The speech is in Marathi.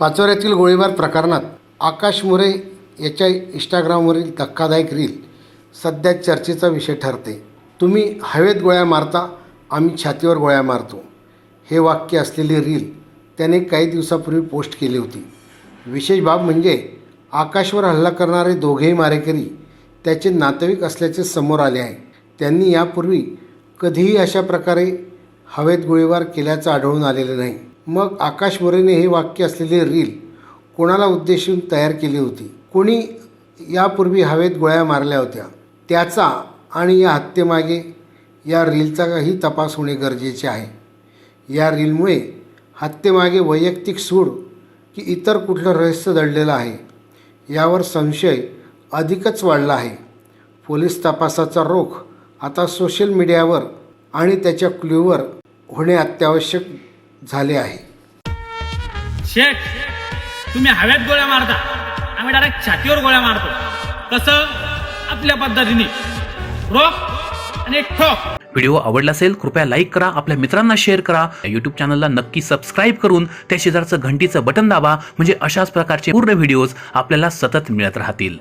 पाचोऱ्यातील गोळीबार प्रकरणात आकाश मोरे याच्या इंस्टाग्रामवरील धक्कादायक रील सध्या चर्चेचा विषय ठरते. तुम्ही हवेत गोळ्या मारता आम्ही छातीवर गोळ्या मारतो. हे वाक्य असलेली रील त्याने काही दिवसापूर्वी पोस्ट केली होती. विशेष बाब म्हणजे आकाशवर हल्ला करणारे दोघेही मारेकरी त्याचे नातेवाईक असल्याचे समोर आले आहे. त्यांनी यापूर्वी कधीही अशा प्रकारे हवेत गोळीबार केल्याचं आढळून आलेलं नाही. मग आकाश मोरेने हे वाक्य असलेले रील कोणाला उद्देशून तयार केली होती? कोणी यापूर्वी हवेत गोळ्या मारल्या होत्या? त्याचा आणि या हत्येमागे या रीलचाही तपास होणे गरजेचे आहे. या रीलमुळे हत्येमागे वैयक्तिक सूड की इतर कुठलं रहस्य दडलेलं आहे यावर संशय अधिकच वाढला आहे. पोलीस तपासाचा रोख आता सोशल मीडियावर आणि त्याच्या क्ल्यूवर होणे अत्यावश्यक झाले आहे. शेख तुम्ही हवेत गोळ्या मारता. आम्ही डायरेक्ट छातीवर गोळ्या मारतो. कसं? आपल्या पद्धतीने. रोख आणि ठोक. व्हिडिओ आवडला असेल कृपया लाईक करा आपल्या मित्रांना शेअर करा. यूट्यूब चॅनलला नक्की सबस्क्राईब करून त्या शेजारचं घंटीचं बटन दाबा म्हणजे अशाच प्रकारचे पूर्ण व्हिडिओज आपल्याला सतत मिळत राहतील.